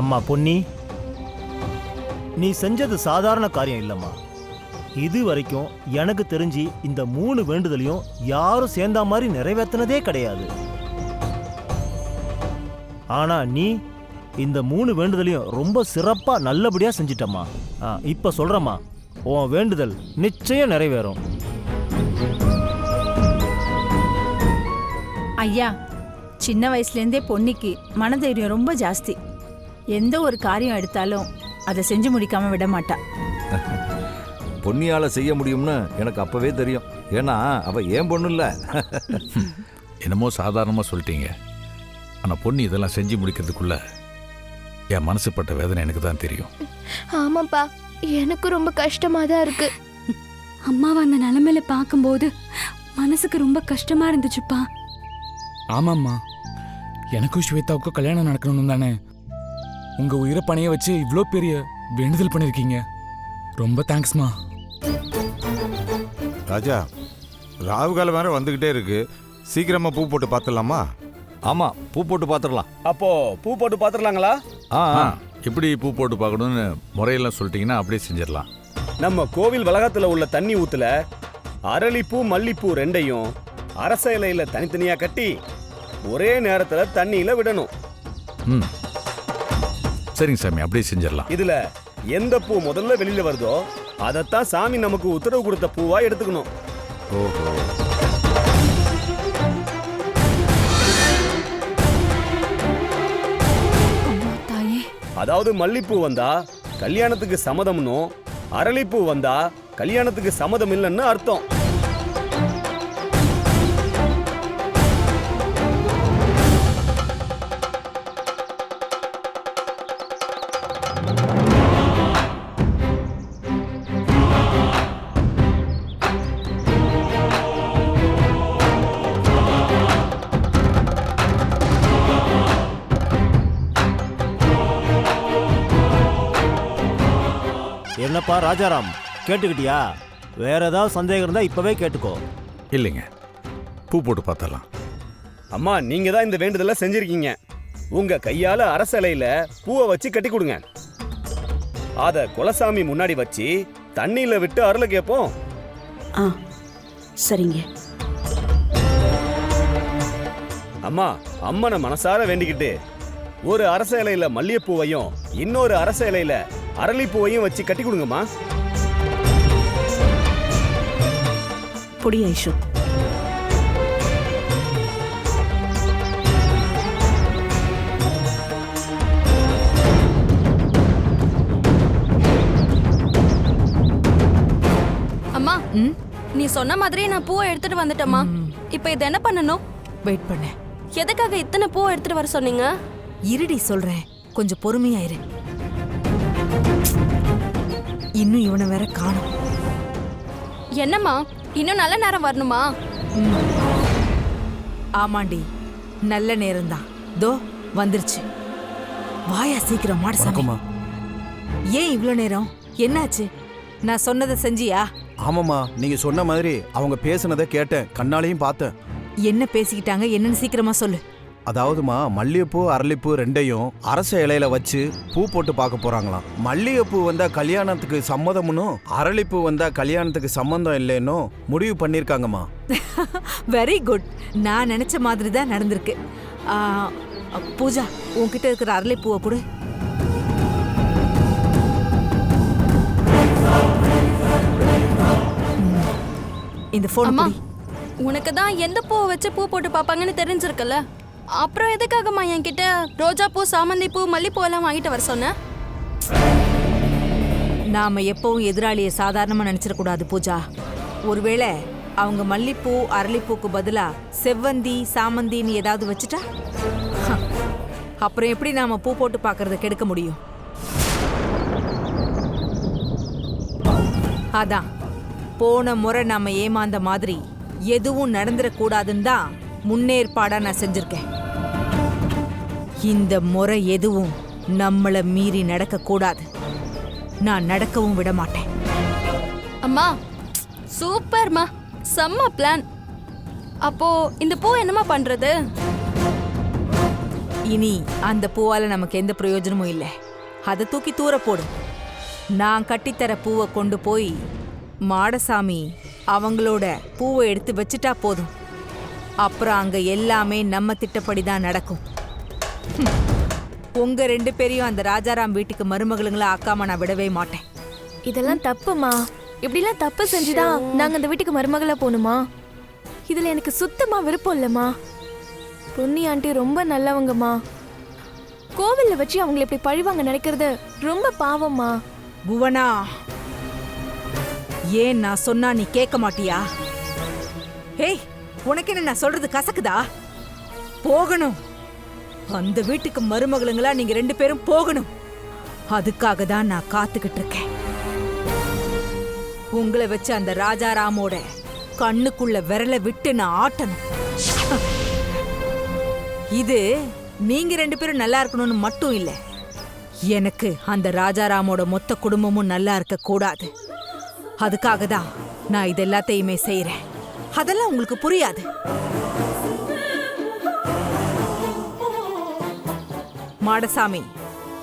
அம்மா பொன்னி நீ செஞ்சது சாதாரண காரியம் இல்லம்மா. இது வரைக்கும் எனக்கு தெரிஞ்சு இந்த மூணு வேண்டுதலையும் யாரும் சேர்ந்தா மாதிரி நிறைவேற்றினதே கிடையாது. ஆனா நீ இந்த மூணு வேண்டுதலையும் ரொம்ப சிறப்பா நல்லபடியா செஞ்சிட்டம்மா. ஆ, இப்ப சொல்றம்மா உன் வேண்டுதல் நிச்சயம் நிறைவேறும். ஐயா சின்ன வயசுலேருந்தே பொன்னிக்கு மனதைரியம் ரொம்ப ஜாஸ்தி. எந்த ஒரு காரியம் எடுத்தாலும் அதை செஞ்சு முடிக்காம விட மாட்டா. பொன்னியால செய்ய முடியும்னு எனக்கு அப்பவே தெரியும். ஏன்னா அவ ஏன் பொண்ணு இல்ல என்னமோ சாதாரணமாக சொல்லிட்டீங்க. ஆனால் பொண்ணு இதெல்லாம் செஞ்சு முடிக்கிறதுக்குள்ள என் மனசு பட்ட வேதனை எனக்கு தான் தெரியும். ஆமாப்பா எனக்கு ரொம்ப கஷ்டமா தான் இருக்கு. அம்மாவை அந்த நிலைமையில பார்க்கும்போது மனசுக்கு ரொம்ப கஷ்டமா இருந்துச்சுப்பா. ஆமாம்மா. எனக்கும் ஸ்வேதாவுக்கும் கல்யாணம் நடக்கணும் தானே உங்க உயிரை பணைய வச்சு இவ்வளோ பெரிய வேண்டுதல் பண்ணிருக்கீங்க. ரொம்ப தேங்க்ஸ்மா ராஜா ராகு காலம் வேற வந்துகிட்டே இருக்கு. சீக்கிரமா பூ போட்டு பார்த்துடலாமா ஆமா பூ போட்டு பாத்துடலாம். அப்போ பூ போட்டு பாத்துடலாங்களா? ஆ ஆ. ஆ. எப்படி பூ போட்டு பார்க்கணும்னு முறையெல்லாம் சொல்லிட்டீங்கன்னா அப்படியே செஞ்சிடலாம். நம்ம கோவில் வளாகத்துல உள்ள தண்ணி ஊத்துல அரளிப்பூ மல்லிப்பூ ரெண்டையும் அரச இலையில தனித்தனியா கட்டி ஒரே நேரத்துல தண்ணியில விடணும். ம். சரிங்க சாமி அப்படியே செஞ்சிடலாம். இதுல எந்த பூ முதல்ல வெளியில வருதோ அதைத்தான் சாமி நமக்கு உத்தரவு கொடுத்த பூவா எடுத்துக்கணும். ஓஹோ. அதாவது மல்லிப்பூ வந்தா கல்யாணத்துக்கு சம்மதம்னும் அரளிப்பூ வந்தா கல்யாணத்துக்கு சம்மதம் இல்லைன்னு அர்த்தம். என்னப்பா ராஜாராம்? கேட்டுக்கிட்டியா? வேற ஏதாவது சந்தேகம் இருந்தா இப்பவே கேட்டுக்கோ. இல்லைங்க. பூ போட்டு பார்த்தரலாம் அம்மா நீங்க தான் இந்த வேண்டுதலை செஞ்சிருக்கீங்க. உங்க கையால அரச இலையில பூவை வச்சு கட்டி கொடுங்க. அத குலசாமி முன்னாடி வச்சு தண்ணியில விட்டு அருள கேட்போம். ஆ சரிங்க. அம்மா அம்மனை மனசார வேண்டிக்கிட்டு ஒரு அரச இலையில மல்லிகைப்பூவையும் இன்னொரு அரச இலையில அரளிப்பூவையும் வச்சு கட்டி கொடுங்கம்மா. புடி ஐஷு. அம்மா நீ சொன்ன மாதிரியே நான் பூவை எடுத்துட்டு வந்துட்டேம்மா. இப்போ இது என்ன பண்ணணும்? வெயிட் பண்ண. எதுக்காக இத்தனை பூவை எடுத்துட்டு வர சொன்னீங்க? இருடி சொல்றேன். கொஞ்சம் பொறுமையா இரு. இன்னும் இவனை வேற காணும். என்னம்மா இன்னும் நல்ல நேரம் வரணுமா? ஆமாண்டி நல்ல நேரம்தான். தோ வந்துருச்சு. வாயா சீக்கிரம் மாடு ஏன் இவ்ளோ நேரம்? என்னாச்சு? நான் சொன்னதை செஞ்சியா? ஆமாம்மா நீங்க சொன்ன மாதிரி அவங்க பேசுனதை கேட்டேன் கண்ணாலையும் பார்த்தேன். என்ன பேசிக்கிட்டாங்க என்னன்னு சீக்கிரமா சொல்லு. அதாவதுமா மல்லிகைப்பூ அரளிப்பூ ரெண்டையும் அரச இலையில வச்சு பூ போட்டு பார்க்க போறாங்களாம். மல்லிகைப்பூ வந்தா கல்யாணத்துக்கு சம்மதம்னும் அரளிப்பூ வந்தா கல்யாணத்துக்கு சம்மந்தம் இல்லைன்னு முடிவு பண்ணிருக்காங்கம்மா. வெரி குட் நான் நினைச்ச மாதிரி தான் நடந்திருக்கு. ஆ, பூஜா உன்கிட்ட இருக்கிற அரளிப்பூவை கொடு. இந்த போன் உனக்கு தான் எந்த பூவை வச்சு பூ போட்டு பார்ப்பாங்கன்னு தெரிஞ்சிருக்குல்ல? அப்புறம் எதுக்காகம்மா என்கிட்ட ரோஜா பூ சாமந்தி பூ மல்லிப்பூ எல்லாம் வாங்கிட்டு வர சொன்ன? நாம எப்பவும் எதிராளியை சாதாரணமா நினைச்சிடக்கூடாது பூஜா. ஒருவேளை அவங்க மல்லிப்பூ அரளிப்பூக்கு பதிலா செவ்வந்தி சாமந்தின்னு ஏதாவது வச்சுட்டா? அப்புறம் எப்படி நாம பூ போட்டு பாக்குறத கெடுக்க முடியும்? அதான். போன முறை நாம ஏமாந்த மாதிரி எதுவும் நடந்துடக்கூடாதுன்னு தான் முன்னேற்பாடா நான் செஞ்சிருக்கேன். இந்த முறை எதுவும் நம்மள மீறி நடக்கக்கூடாது. நான் நடக்கவும் விட மாட்டேன் அம்மா சூப்பர்மா செம்ம பிளான் அப்போ இந்த பூ என்னம்மா பண்றது? இனி அந்த பூவால நமக்கு எந்த பிரயோஜனமும் இல்லை. அதை தூக்கி தூர போடு. நான் கட்டித்தர பூவை கொண்டு போய் மாடசாமி அவங்களோட பூவை எடுத்து வச்சுட்டா போதும். அப்புறம் அங்க எல்லாமே நம்ம திட்டப்படி தான் நடக்கும். உங்க ரெண்டு பேரையும் அந்த ராஜாராம் வீட்டுக்கு மருமகளுங்களா ஆக்காம நான் விடவே மாட்டேன். இதெல்லாம் தப்புமா? இப்படிலாம் தப்பு செஞ்சுதான் நாங்க அந்த வீட்டுக்கு மருமகளா போகணுமா? இதுல எனக்கு சுத்தமா விருப்பம் இல்லம்மா. பொன்னி ஆண்டி ரொம்ப நல்லவங்கம்மா. கோவில்ல வச்சு அவங்களை இப்படி பழிவாங்க நினைக்கிறது ரொம்ப பாவம்மா. புவனா ஏன் நான் சொன்னா நீ கேட்க மாட்டியா? ஏய் உனக்கு என்ன நான் சொல்றது கசக்குதா? போகணும். அந்த வீட்டுக்கு மருமகளுங்களா நீங்க ரெண்டு பேரும் போகணும். அதுக்காக தான் நான் காத்துக்கிட்டு இருக்கேன் உங்களை வச்சு அந்த ராஜாராமோட கண்ணுக்குள்ள விரல விட்டு நான் ஆட்டணும். இது நீங்க ரெண்டு பேரும் நல்லா இருக்கணும்னு மட்டும் இல்லை. எனக்கு அந்த ராஜாராமோட மொத்த குடும்பமும் நல்லா இருக்க கூடாது அதுக்காக தான் நான் இதெல்லாத்தையுமே செய்கிறேன் செய்யறேன் அதெல்லாம் உங்களுக்கு புரியாது. மாடசாமி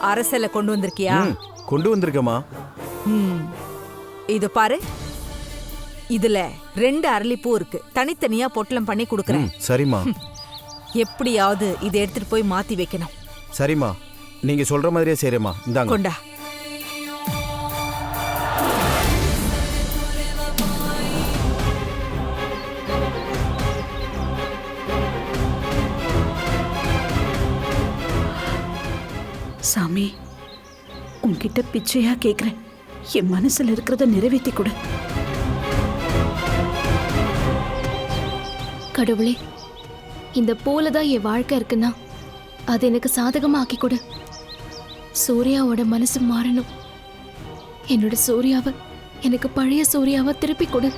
அரசல கொண்டு வந்திருக்கியா? கொண்டு வந்திருக்கேம்மா. ம் இது பாரு. இதுல ரெண்டு அரளிப்பூ இருக்கு. தனித்தனியா பொட்டலம் பண்ணி கொடுக்கறேன். சரிம்மா. எப்படியாவது இதை எடுத்துட்டு போய் மாத்தி வைக்கணும். சரிம்மா. நீங்க சொல்ற மாதிரியே செய்றேம்மா. இந்தாங்க. கொண்டா. உன்கிட்ட பிச்சையா கேக்குறேன். என் மனசுல இருக்கிறத நிறைவேத்தி கொடு. கடவுளே இந்த போல தான் என் வாழ்க்கை இருக்குன்னா அது எனக்கு சாதகமா ஆக்கி கொடு. சூர்யாவோட மனசு மாறணும். என்னோட சூர்யாவை எனக்கு பழைய சூர்யாவை திருப்பி கொடு.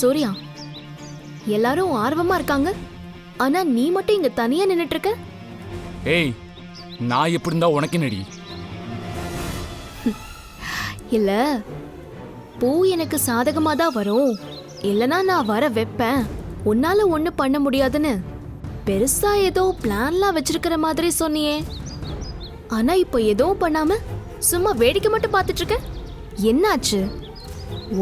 சூர்யா எல்லாரும் ஆர்வமா இருக்காங்க. ஆனா நீ மட்டும் இங்க தனியா நின்னுட்டு இருக்க ஏய் நான் எப்படி இருந்தா உனக்கு நடி இல்ல பூ எனக்கு சாதகமா தான் வரும். இல்லனா நான் வர வைப்பேன். உன்னால ஒண்ணு பண்ண முடியாதுன்னு. பெருசா ஏதோ பிளான்லாம் வச்சிருக்கிற மாதிரி சொன்னியே. ஆனா இப்போ எதுவும் பண்ணாம சும்மா வேடிக்கை மட்டும் பார்த்துட்டு இருக்க? என்னாச்சு?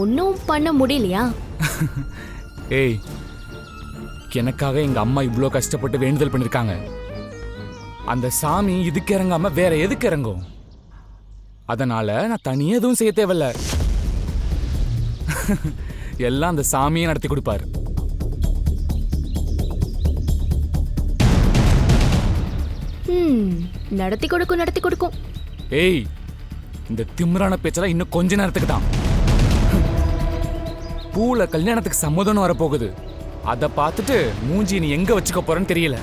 ஒன்றும் பண்ண முடியலையா? ஏய் எனக்காக எங்க அம்மா இவ்வளோ கஷ்டப்பட்டு வேண்டுதல் பண்ணிருக்காங்க. அந்த சாமி இதுக்கு இறங்காம வேற எதுக்கு இறங்கும்? அதனால நான் தனியா எதுவும் செய்ய தேவையில்ல. எல்லாம் அந்த சாமியே நடத்தி கொடுப்பாரு. நடத்தி கொடுக்கும் நடத்தி கொடுக்கும். ஏய் இந்த திமிரான பேச்செல்லாம் இன்னும் கொஞ்ச நேரத்துக்கு தான். பூல கல்யாணத்துக்கு சம்மதம்னு வரப்போகுது. அதை பார்த்துட்டு மூஞ்சி நீ எங்க வச்சுக்க போறேன்னு தெரியல.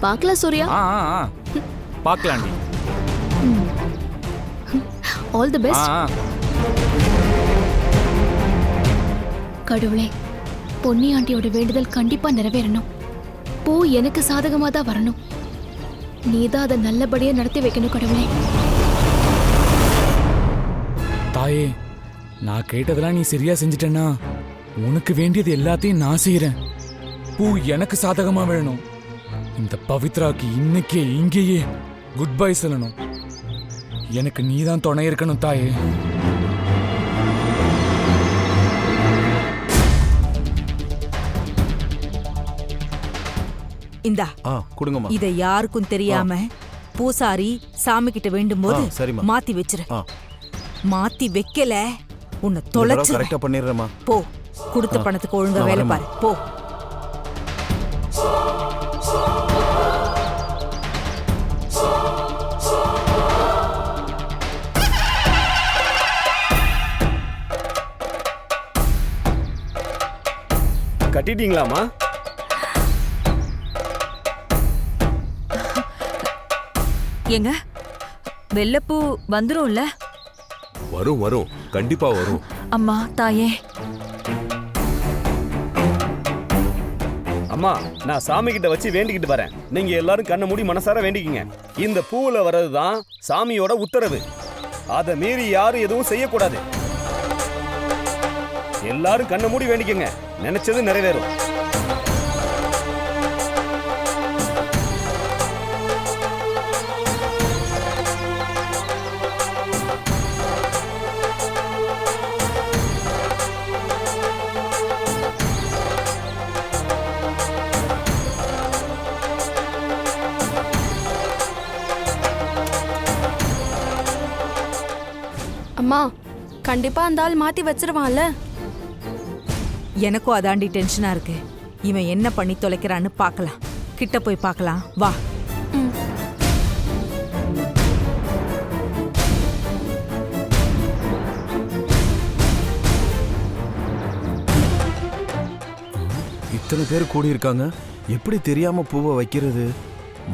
பார்க்கலாம் சூர்யா. ஆ ஆ, ஆ. பார்க்கலாண்டி ஆல் தி ஆ பெஸ்ட் ஆ. கடவுளே பொன்னி ஆண்டியோட வேண்டுதல் கண்டிப்பா நிறைவேறணும். பூ எனக்கு சாதகமா தான் வரணும். நீதான் அதை நல்லபடியா நடத்தி வைக்கணும் கடவுளே. தாயே நான் கேட்டதெல்லாம் நீ சரியா செஞ்சிட்டேன்னா உனக்கு வேண்டியது எல்லாத்தையும் நான் செய்யறேன் பூ எனக்கு சாதகமா வேணும். இந்த பவித்ராக்கு இன்னைக்கே இங்கேயே குட் பை சொல்லணும். எனக்கு நீதான் துணை இருக்கணும் தாயே. இந்தா ஆ கொடுங்கம்மா. இத யாருக்கும் தெரியாம பூசாரி சாமி கிட்ட வேண்டும் போது. மாத்தி வச்சிரு. மாத்தி வைக்கல. உன்னை தொலைச்சு கரெக்டா பண்ணிடுறேம்மா. போ கொடுத்த. பணத்துக்கு ஒழுங்கா வேலை. பாரு. போ. கட்டிட்டீங்களாமா ஏங்க வெள்ளப்பூ வந்துரும்ல? வரும் வரும். கண்டிப்பா வரும். அம்மா தாயே. அம்மா நான் சாமி கிட்ட வச்சு வேண்டிக்கிட்டு வரேன். நீங்க எல்லாரும் கண்ணை மூடி மனசார வேண்டிக்கிங்க. இந்த பூவுல வர்றதுதான் சாமியோட உத்தரவு. அதை மீறி யாரும் எதுவும் செய்யக்கூடாது. எல்லாரும் கண்ணை மூடி வேண்டிக்கங்க. நினைச்சது நிறைவேறும். அம்மா கண்டிப்பா அந்த ஆள் மாத்தி வச்சிருவான்ல. எனக்கும் அதாண்டி டென்ஷனா இருக்கு. இவன் என்ன பண்ணி தொலைக்கிறான்னு பார்க்கலாம். கிட்ட போய் பார்க்கலாம். வா. இத்தனை பேர் கூடியிருக்காங்க. எப்படி தெரியாம பூவை வைக்கிறது?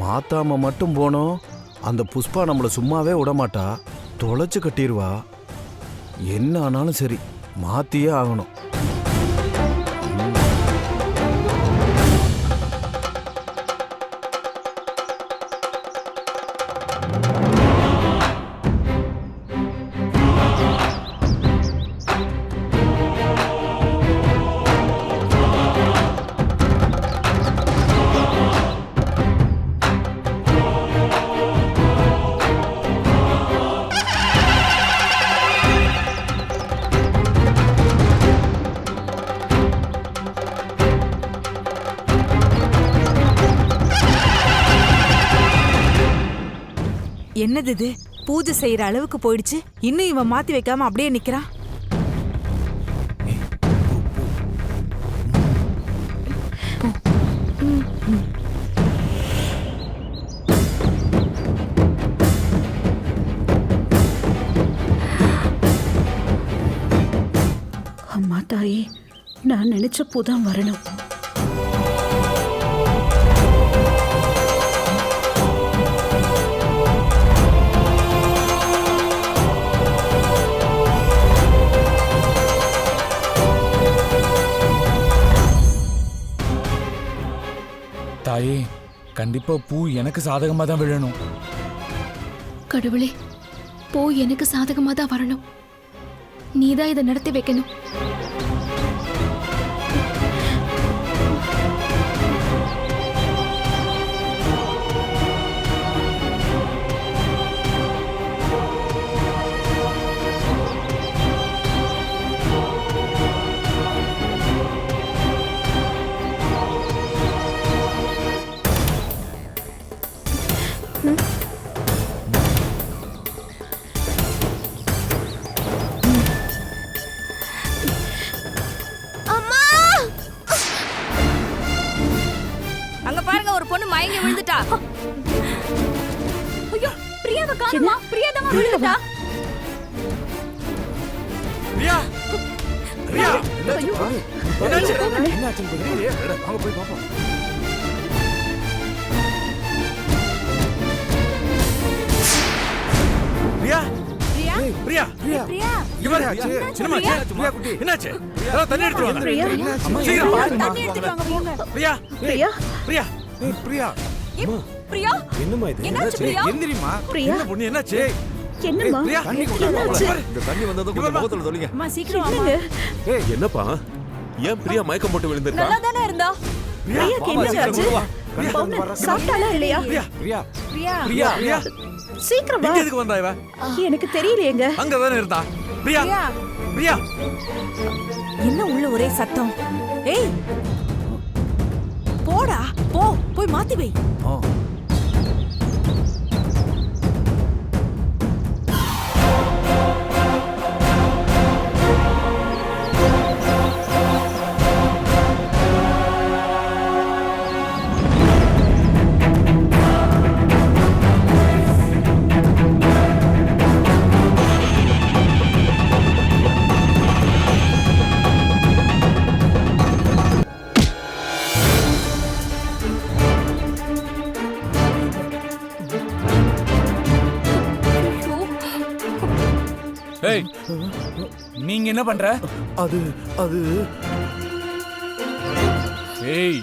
மாத்தாம மட்டும் போனோம். அந்த புஷ்பா நம்மளை சும்மாவே விடமாட்டா? தொலைச்சு கட்டிடுவா? என்ன ஆனாலும் சரி மாத்தியே ஆகணும். என்னது இது? பூஜை செய்யற அளவுக்கு போயிடுச்சு. இன்னும் இவன் மாத்தி வைக்காம அப்படியே நிக்கிறான். அம்மா தாயே நான் நினைச்ச பூ தான் வரணும். தாயே கண்டிப்பா பூ எனக்கு சாதகமா தான் விழணும். கடவுளே பூ எனக்கு சாதகமா தான் வரணும். நீதான் இதை நடத்தி வைக்கணும். பிரியா பிரியா ஐயோ, என்னாச்சு? தெரியலையே. வாங்க போய் பார்ப்போம் பிரியா ஏய், பிரியா பிரியா? பிரியா குட்டி என்னாச்சு? ஏதாவது தண்ணி எடுத்து வாங்க. பிரியா அம்மா, சீக்கிரம் வா. தண்ணி எடுத்துட்டு வாங்க போங்க. பிரியா பிரியா. பிரியா பிரியா பிரியா? என்னம்மா இது? என்னாச்சு, பிரியா? எந்திரிமா பிரியா. என்ன பொண்ணு என்னாச்சு? என்னம்மா? இந்த தண்ணி வந்ததும் கொஞ்சம் முகத்துல தொலைங்க. அம்மா சீக்கிரம் ஏய் என்னப்பா? ஏன் பிரியா மயக்கம் போட்டு விழுந்திருக்கா? நல்லா தானே இருந்தா பிரியாக்கு என்ன ஆச்சு சாப்பிட்டாளா இல்லையா? பிரியா பிரியா. பிரியா. பிரியா பிரியா. சீக்கிரம். வா எதுக்கு வந்தா இவ? எனக்கு தெரியலையேங்க. அங்க தானே இருந்தா? பிரியா பிரியா. பிரியா. என்ன உள்ள ஒரே சத்தம்? ஏய். போடா போ போய் மாத்தி வை. ஏய் நீங்க என்ன பண்ற? அது அது. ஏய்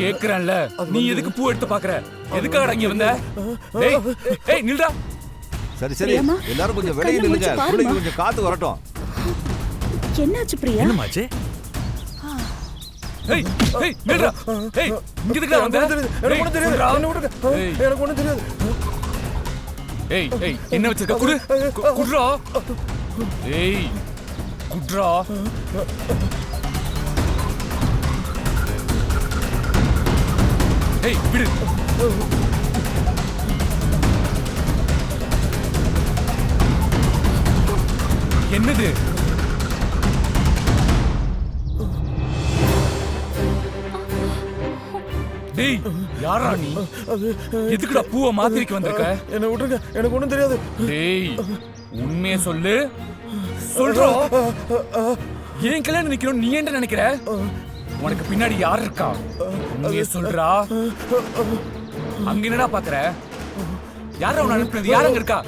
கேக்குறேன்ல. நீ எதுக்கு பூ எடுத்து பாக்குற? எதுக்காக இங்க வந்த? ஏய் ஏய் நில்டா சரி சரி. எல்லாரும் கொஞ்சம் வெளியே நில்லுங்க. பிள்ளைக்கு கொஞ்சம் காத்து வரட்டும். என்னாச்சு பிரியா? என்னமாச்சு ஏய் ஏய் நில்டா ஏய் இங்க எதுக்குடா வந்த? எனக்கு ஒண்ணும் தெரியாது. என்ன விடுங்க. எனக்கு ஒண்ணும் தெரியாது. ஏய் ஏய் என்ன வச்சிருக்க? குடு. குடுறா. ஏய் குட்ரா. ஏய் விடு. என்னது? டேய் யாரா நீ? எதுக்குடா பூவை மாத்திரிக்கு வந்திருக்க? என்ன விட்டுருங்க. எனக்கு ஒண்ணும் தெரியாது. டேய் உண்மைய சொல்லு. சொல்றோம் ஏன் கல்யாணம் நிக்கணும் நீ என்ன நினைக்கிற? உனக்கு பின்னாடி யார் இருக்கா? உண்மைய சொல்றா. அங்க என்னடா பாக்குற? யார உன்னை அனுப்புனது? யார் அங்க இருக்கா?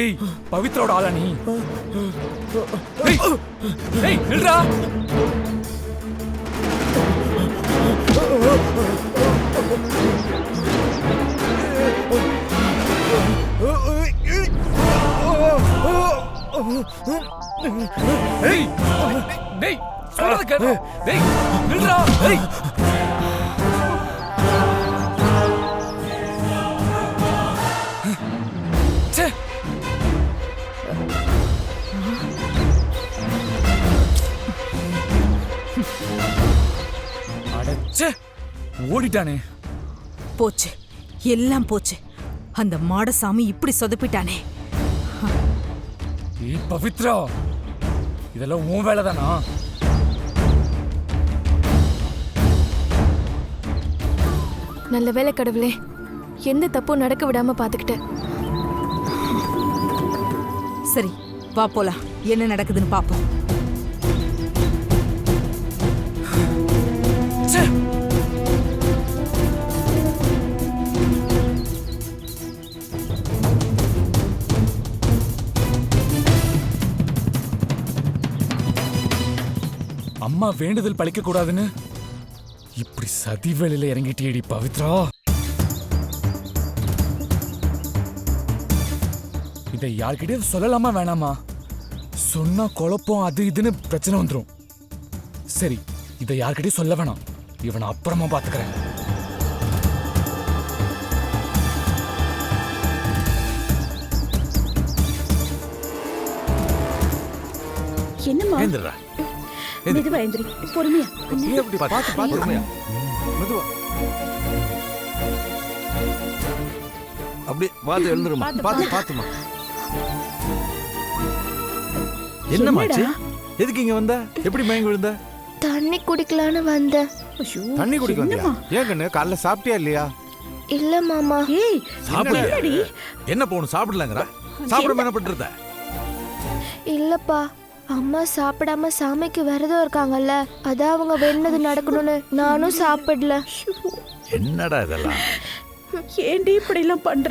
ஏய் பவித்ரோட ஆளா நீ? ஏய் ஏய் நில்றா. டேய் நில்றா டேய். ஓடிட்டானே. போச்சு. எல்லாம் போச்சு. அந்த மாடசாமி இப்படி சொதப்பிட்டானே. பவித்ரா. இதெல்லாம் உன் வேலை தானா நல்ல வேலை கடவுளே. எந்த தப்பும் நடக்க விடாம பாத்துக்கிட்டேன் சரி வா போலாம். என்ன நடக்குதுன்னு பாப்போம். அம்மா வேண்டுதல் பழிக்க கூடாதுன்னு இப்படி சதி வேலையில இறங்கிட்டியேடி பவித்ரா. இதை யார்கிட்டயும் சொல்லலாமா வேணாமா? சொன்னா குழப்பம் அது இதுன்னு பிரச்சனை வந்துரும். சரி இதை யார்கிட்டயும் சொல்ல வேணாம். இவனை அப்புறமா பாத்துக்கிறேன். என்னம்மா? மெதுவா எந்திரி பொறுமையா. பார்த்து பார்த்து பொறுமையா. மெதுவா. அப்படி பார்த்து எழுந்துருமா? பார்த்து பார்த்துமா? என்னமாச்சு எதுக்கு இங்க வந்த? எப்படி மயங்கி விழுந்த? தண்ணி குடிக்கலான்னு வந்தேன் தண்ணி குடிக்க வந்தியா? ஏன் கண்ணு? காலைல சாப்பிட்டியா இல்லையா? இல்ல மாமா. ஏய் சாப்பிடு என்ன? போகணும்? சாப்பிடலங்கிறா? சாப்பிடாம என்ன பண்றத இல்லப்பா. அம்மா சாப்பிடாம சாமிக்கு விரதம் இருக்காங்கல்ல அதான் அவங்க வேணுனது நடக்கணும்னு நானும் சாப்பிடல. என்னடா இதெல்லாம்? ஏண்டி இப்படி எல்லாம் பண்ற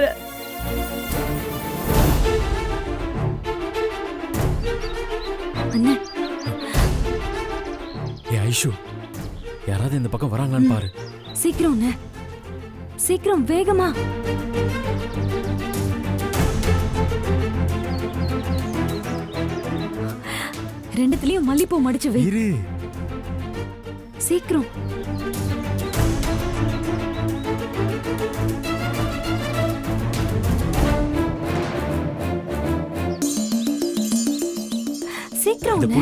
ஏ ஐஷு யாராவது இந்த பக்கம் வராங்களான்னு பாரு. சீக்கிரம் சீக்கிரம் வேகமா. ரெண்டுத்துலயும் மல்லிப்பூ மடிச்சு வை. இரு. சீக்கிரம். சீக்கிரம் இந்த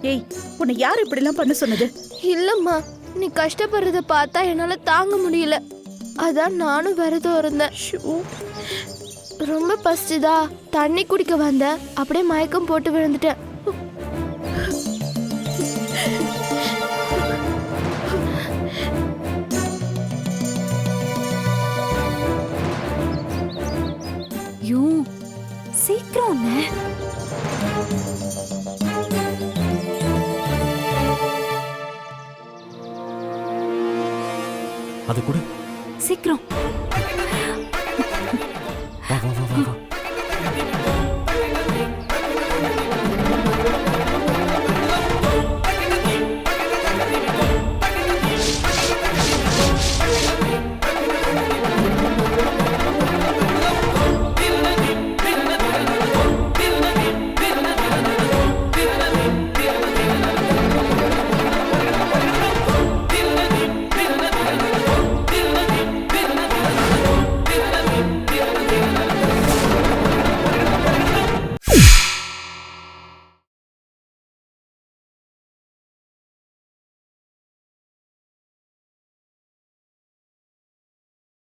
ஏய் உன்னை யார் இப்படி எல்லாம் பண்ண சொன்னது? இல்லம்மா நீ கஷ்டப்படுறத பார்த்தா என்னால தாங்க முடியல. அதான் நானும் விரதம் இருந்தேன். ரொம்ப பசிச்சுதா? தண்ணி குடிக்க வந்தேன் அப்படியே மயக்கம் போட்டு விழுந்துட்டேன். ஐயோ சீக்கிரம். அது கூட. சீக்கிரம்.